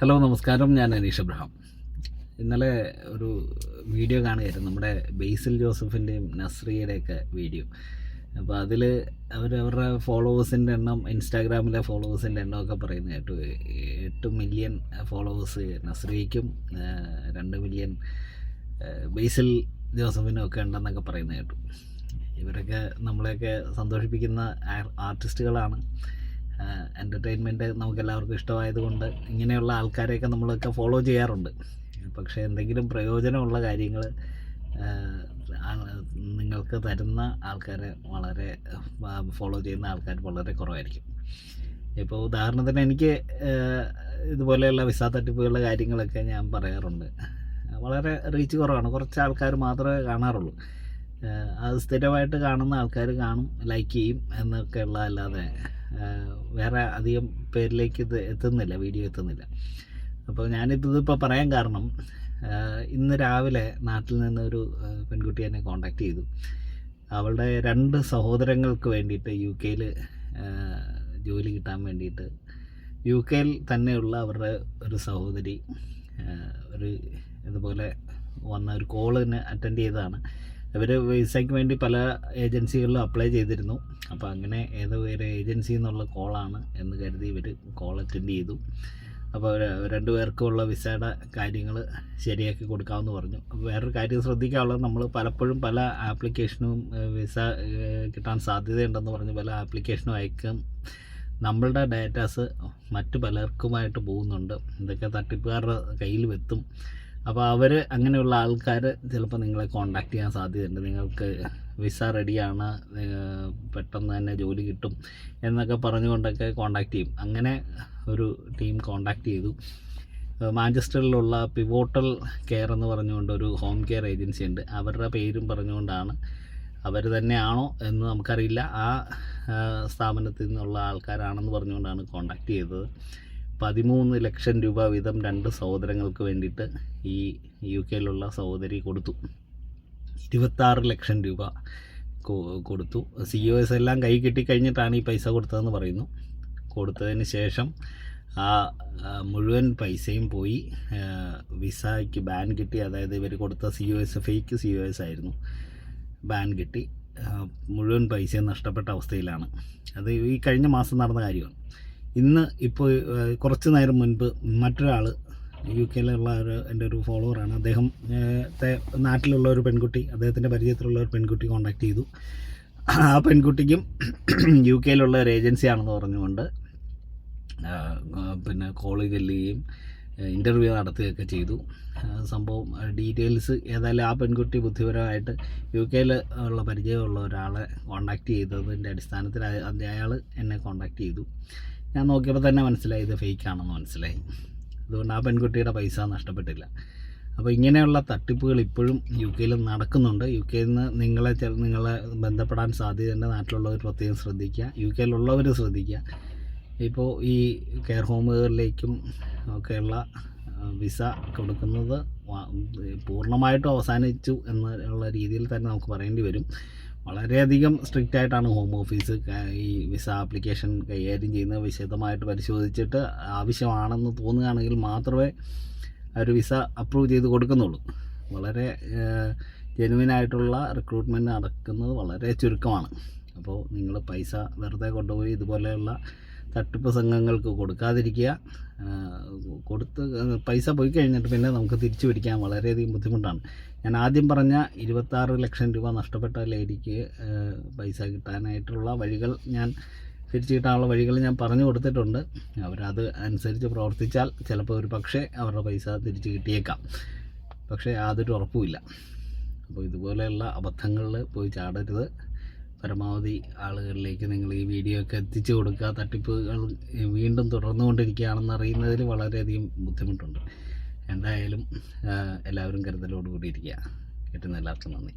Hello നമസ്കാരം. ഞാൻ Aneesh Abraham. ഇന്നലെ ഒരു വീഡിയോ കാണുകയായിരുന്നു. നമ്മുടെ ബേസിൽ ജോസഫിന്റെയും നസ്രിയുടെയൊക്കെ വീഡിയോ. അപ്പോൾ അതിൽ അവർ അവരുടെ ഫോളോവേഴ്സിന്റെ എണ്ണം ഇൻസ്റ്റാഗ്രാമിലെ ഫോളോവേഴ്സിന്റെ എണ്ണമൊക്കെ പറയുന്നത് കേട്ടു. എട്ട് മില്യൺ ഫോളോവേഴ്സ് നസ്രിയയ്ക്കും ആ, രണ്ട് മില്യൺ ബേസിൽ ജോസഫിനും ഒക്കെ ഉണ്ടെന്നൊക്കെ പറയുന്നത് കേട്ടു. ഇവരൊക്കെ നമ്മളെയൊക്കെ സന്തോഷിപ്പിക്കുന്ന ആർട്ടിസ്റ്റുകളാണ്. എന്റർടൈൻമെന്റ് നമുക്ക് എല്ലാവർക്കും ഇഷ്ടമായതുകൊണ്ട് ഇങ്ങനെയുള്ള ആൾക്കാരെയൊക്കെ നമ്മളൊക്കെ ഫോളോ ചെയ്യാറുണ്ട്. പക്ഷേ എന്തെങ്കിലും പ്രയോജനമുള്ള കാര്യങ്ങൾ നിങ്ങൾക്ക് തരുന്ന ആൾക്കാരെ വളരെ ഫോളോ ചെയ്യുന്ന ആൾക്കാർ വളരെ കുറവായിരിക്കും. ഇപ്പോൾ ഉദാഹരണത്തിന് എനിക്ക് ഇതുപോലെയുള്ള വിസ തട്ടിപ്പുകളുടെ കാര്യങ്ങളൊക്കെ ഞാൻ പറയാറുണ്ട്. വളരെ റീച്ച് കുറവാണ്. കുറച്ച് ആൾക്കാർ മാത്രമേ കാണാറുള്ളൂ. അത് സ്ഥിരമായിട്ട് കാണുന്ന ആൾക്കാർ കാണും ലൈക്ക് ചെയ്യും എന്നൊക്കെ ഉള്ള അല്ലാതെ വേറെ അധികം പേരിലേക്ക് ഇത് എത്തുന്നില്ല വീഡിയോ എത്തുന്നില്ല. അപ്പോൾ ഞാനിപ്പോൾ ഇതിപ്പോൾ പറയാൻ കാരണം ഇന്ന് രാവിലെ നാട്ടിൽ നിന്ന് ഒരു പെൺകുട്ടി എന്നെ കോണ്ടാക്ട് ചെയ്തു. അവളുടെ രണ്ട് സഹോദരങ്ങൾക്ക് വേണ്ടിയിട്ട് യു കെയിൽ ജോലി കിട്ടാൻ വേണ്ടിയിട്ട് യു കെയിൽ തന്നെയുള്ള അവരുടെ ഒരു സഹോദരി ഒരു ഇതുപോലെ വന്ന ഒരു കോളിന് അറ്റൻഡ് ചെയ്തതാണ്. ഇവർ വിസയ്ക്ക് വേണ്ടി പല ഏജൻസികളിലും അപ്ലൈ ചെയ്തിരുന്നു. അപ്പോൾ അങ്ങനെ ഏതോ ഒരു ഏജൻസി എന്നുള്ള കോളാണ് എന്ന് കരുതി ഇവർ കോൾ അറ്റൻഡ് ചെയ്തു. അപ്പോൾ രണ്ടു പേർക്കുമുള്ള വിസയുടെ കാര്യങ്ങൾ ശരിയാക്കി കൊടുക്കാമെന്ന് പറഞ്ഞു. വേറൊരു കാര്യം ശ്രദ്ധിക്കാനുള്ളത് നമ്മൾ പലപ്പോഴും പല ആപ്ലിക്കേഷനും വിസ കിട്ടാൻ സാധ്യതയുണ്ടെന്ന് പറഞ്ഞ് പല ആപ്ലിക്കേഷനും അയക്കും. നമ്മളുടെ ഡാറ്റാസ് മറ്റു പലർക്കുമായിട്ട് പോകുന്നുണ്ട്. ഇതൊക്കെ തട്ടിപ്പുകാരുടെ കയ്യിൽ എത്തും. അപ്പോൾ അവർ അങ്ങനെയുള്ള ആൾക്കാർ ചിലപ്പോൾ നിങ്ങളെ കോണ്ടാക്ട് ചെയ്യാൻ സാധ്യതയുണ്ട്. നിങ്ങൾക്ക് വിസ റെഡിയാണ് പെട്ടെന്ന് തന്നെ ജോലി കിട്ടും എന്നൊക്കെ പറഞ്ഞുകൊണ്ടൊക്കെ കോണ്ടാക്ട് ചെയ്യും. അങ്ങനെ ഒരു ടീം കോണ്ടാക്ട് ചെയ്തു. മാഞ്ചസ്റ്ററിലുള്ള പിവോട്ടൽ കെയർ എന്ന് പറഞ്ഞുകൊണ്ട് ഒരു ഹോം കെയർ ഏജൻസി ഉണ്ട്. അവരുടെ പേരും പറഞ്ഞുകൊണ്ടാണ് അവർ തന്നെയാണോ എന്ന് നമുക്കറിയില്ല. ആ സ്ഥാപനത്തിൽ നിന്നുള്ള ആൾക്കാരാണെന്ന് പറഞ്ഞുകൊണ്ടാണ് കോണ്ടാക്ട് ചെയ്തത്. പതിമൂന്ന് ലക്ഷം രൂപ വീതം രണ്ട് സഹോദരങ്ങൾക്ക് വേണ്ടിയിട്ട് ഈ യു കെയിലുള്ള സഹോദരി കൊടുത്തു. ഇരുപത്താറ് ലക്ഷം രൂപ കൊടുത്തു. സി ഒ എസ് എല്ലാം കൈ കിട്ടിക്കഴിഞ്ഞിട്ടാണ് ഈ പൈസ കൊടുത്തതെന്ന് പറയുന്നു. കൊടുത്തതിന് ശേഷം ആ മുഴുവൻ പൈസയും പോയി. വിസയ്ക്ക് ബാൻ കിട്ടി. അതായത് ഇവർ കൊടുത്ത C O S fake C O S ആയിരുന്നു. ബാൻ കിട്ടി. മുഴുവൻ പൈസയും നഷ്ടപ്പെട്ട അവസ്ഥയിലാണ്. അത് ഈ കഴിഞ്ഞ മാസം നടന്ന കാര്യമാണ്. ഇന്ന് ഇപ്പോൾ കുറച്ച് നേരം മുൻപ് മറ്റൊരാൾ യു കെയിലുള്ള ഒരു എന്റെ ഒരു ഫോളോവറാണ്. അദ്ദേഹം നാട്ടിലുള്ള ഒരു പെൺകുട്ടി അദ്ദേഹത്തിന്റെ പരിചയത്തിലുള്ള ഒരു പെൺകുട്ടി കോൺടാക്ട് ചെയ്തു. ആ പെൺകുട്ടിക്കും യു കെയിലുള്ള ഒരു ഏജൻസി ആണെന്ന് പറഞ്ഞുകൊണ്ട് പിന്നെ കോൾ ചെല്ലുകയും ഇന്റർവ്യൂ നടത്തുകയൊക്കെ ചെയ്തു. സംഭവം ഡീറ്റെയിൽസ് ഏതായാലും ആ പെൺകുട്ടി ബുദ്ധിപരമായിട്ട് യു കെയിൽ ഉള്ള പരിചയമുള്ള ഒരാളെ കോൺടാക്ട് ചെയ്തതിന്റെ അടിസ്ഥാനത്തിൽ അയാൾ എന്നെ കോൺടാക്ട് ചെയ്തു. ഞാൻ നോക്കിയപ്പോൾ തന്നെ മനസ്സിലായി ഇത് ഫേക്ക് ആണെന്ന് മനസ്സിലായി. അതുകൊണ്ട് ആ പെൺകുട്ടിയുടെ പൈസ നഷ്ടപ്പെട്ടില്ല. അപ്പോൾ ഇങ്ങനെയുള്ള തട്ടിപ്പുകൾ ഇപ്പോഴും യു കെയിൽ നടക്കുന്നുണ്ട്. യു കെയിൽ നിന്ന് നിങ്ങളെ നിങ്ങളെ ബന്ധപ്പെടാൻ സാധ്യതയുണ്ട്. നാട്ടിലുള്ളവർ പ്രത്യേകം ശ്രദ്ധിക്കുക. യു കെയിലുള്ളവർ ശ്രദ്ധിക്കുക. ഇപ്പോൾ ഈ കെയർ ഹോമുകളിലേക്കും ഒക്കെയുള്ള വിസ കൊടുക്കുന്നത് പൂർണമായിട്ടും അവസാനിച്ചു എന്നുള്ള രീതിയിൽ തന്നെ നമുക്ക് പറയേണ്ടി വരും. വളരെയധികം സ്ട്രിക്റ്റ് ആയിട്ടാണ് ഹോം ഓഫീസ് ഈ വിസ ആപ്ലിക്കേഷൻ കൈകാര്യം ചെയ്യുന്നത്. വിശദമായിട്ട് പരിശോധിച്ചിട്ട് ആവശ്യമാണെന്ന് തോന്നുകയാണെങ്കിൽ മാത്രമേ അവർ വിസ അപ്രൂവ് ചെയ്ത് കൊടുക്കുന്നുള്ളൂ. വളരെ ജെനുവിൻ ആയിട്ടുള്ള റിക്രൂട്ട്മെന്റ് നടക്കുന്നത് വളരെ ചുരുക്കമാണ്. അപ്പോൾ നിങ്ങൾ പൈസ വെറുതെ കൊണ്ടുപോയി ഇതുപോലെയുള്ള തട്ടിപ്പ് സംഘങ്ങൾക്ക് കൊടുക്കാതിരിക്കുക. കൊടുത്ത് പൈസ പോയി കഴിഞ്ഞിട്ട് പിന്നെ നമുക്ക് തിരിച്ചു പിടിക്കാൻ വളരെയധികം ബുദ്ധിമുട്ടാണ്. ഞാൻ ആദ്യം പറഞ്ഞ ഇരുപത്താറ് ലക്ഷം രൂപ നഷ്ടപ്പെട്ട ലേഡിക്ക് പൈസ കിട്ടാനായിട്ടുള്ള വഴികൾ ഞാൻ തിരിച്ചു കിട്ടാനുള്ള വഴികൾ ഞാൻ പറഞ്ഞു കൊടുത്തിട്ടുണ്ട്. അവരത് അനുസരിച്ച് പ്രവർത്തിച്ചാൽ ചിലപ്പോൾ ഒരു പക്ഷേ അവരുടെ പൈസ തിരിച്ചു കിട്ടിയേക്കാം. പക്ഷേ യാതൊരു ഉറപ്പുമില്ല. അപ്പോൾ ഇതുപോലെയുള്ള അബദ്ധങ്ങളിൽ പോയി ചാടരുത്. പരമാവധി ആളുകളിലേക്ക് നിങ്ങൾ ഈ വീഡിയോ ഒക്കെ എത്തിച്ചു കൊടുക്കുക. തട്ടിപ്പുകൾ വീണ്ടും തുടർന്നുകൊണ്ടിരിക്കുകയാണെന്ന് അറിയുന്നതിൽ വളരെയധികം ബുദ്ധിമുട്ടുണ്ട്. എന്തായാലും എല്ലാവരും കരുതലോടുകൂടി ഇരിക്കുക. കേട്ടുന്ന നന്ദി.